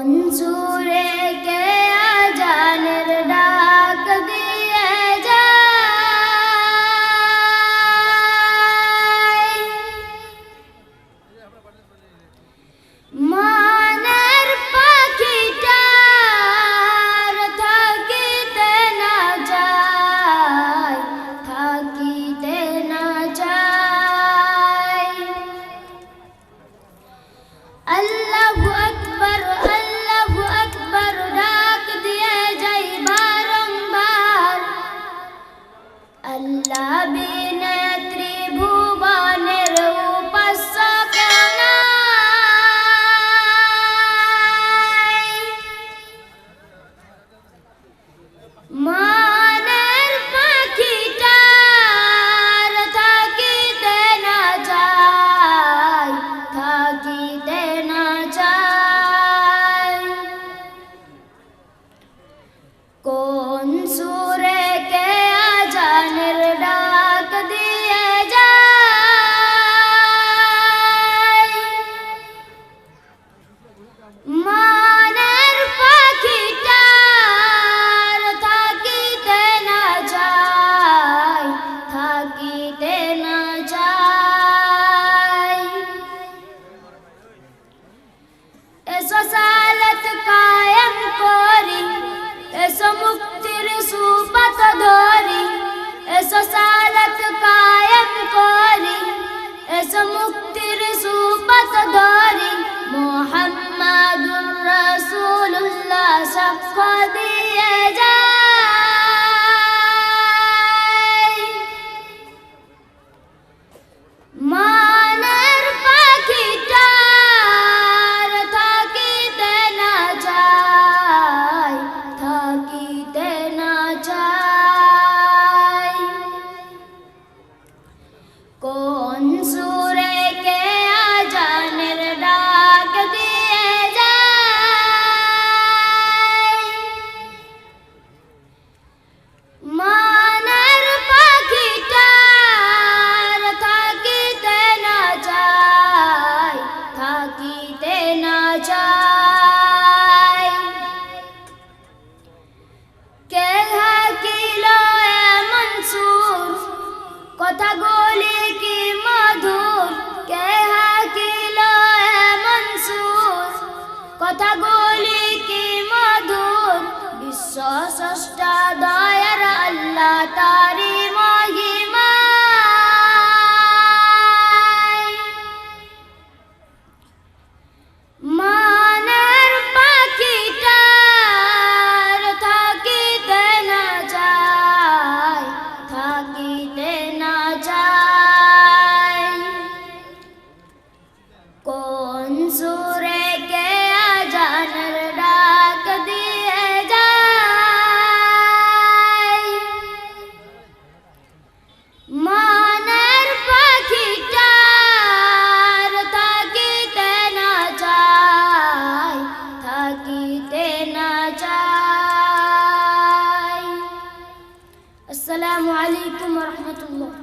안 좋. মনের পাখিটার থাকিতে না যায় থাকিতে না যায়। কোন সুরে মুক্তির সুপথ ধরি এসো সালত কায়েম করি এসো মুক্তির থাকিতে না যায় কে হাকিল এমন সুর, কথা বলি কি মধুর? কে হাকিল এমন সুর, কথা বলি কি মধুর? বিশ্ব স্রষ্টা, দয়ার আল্লাহ তারি থাকিতে না যায় কোন সুরে কে আজানের ডাক দিয়ে যায়? মনের পাখিটার থাকিতে না যায়? থাকিতে না যায় আসসালামু আলাইকুম রহমতুল্লাহ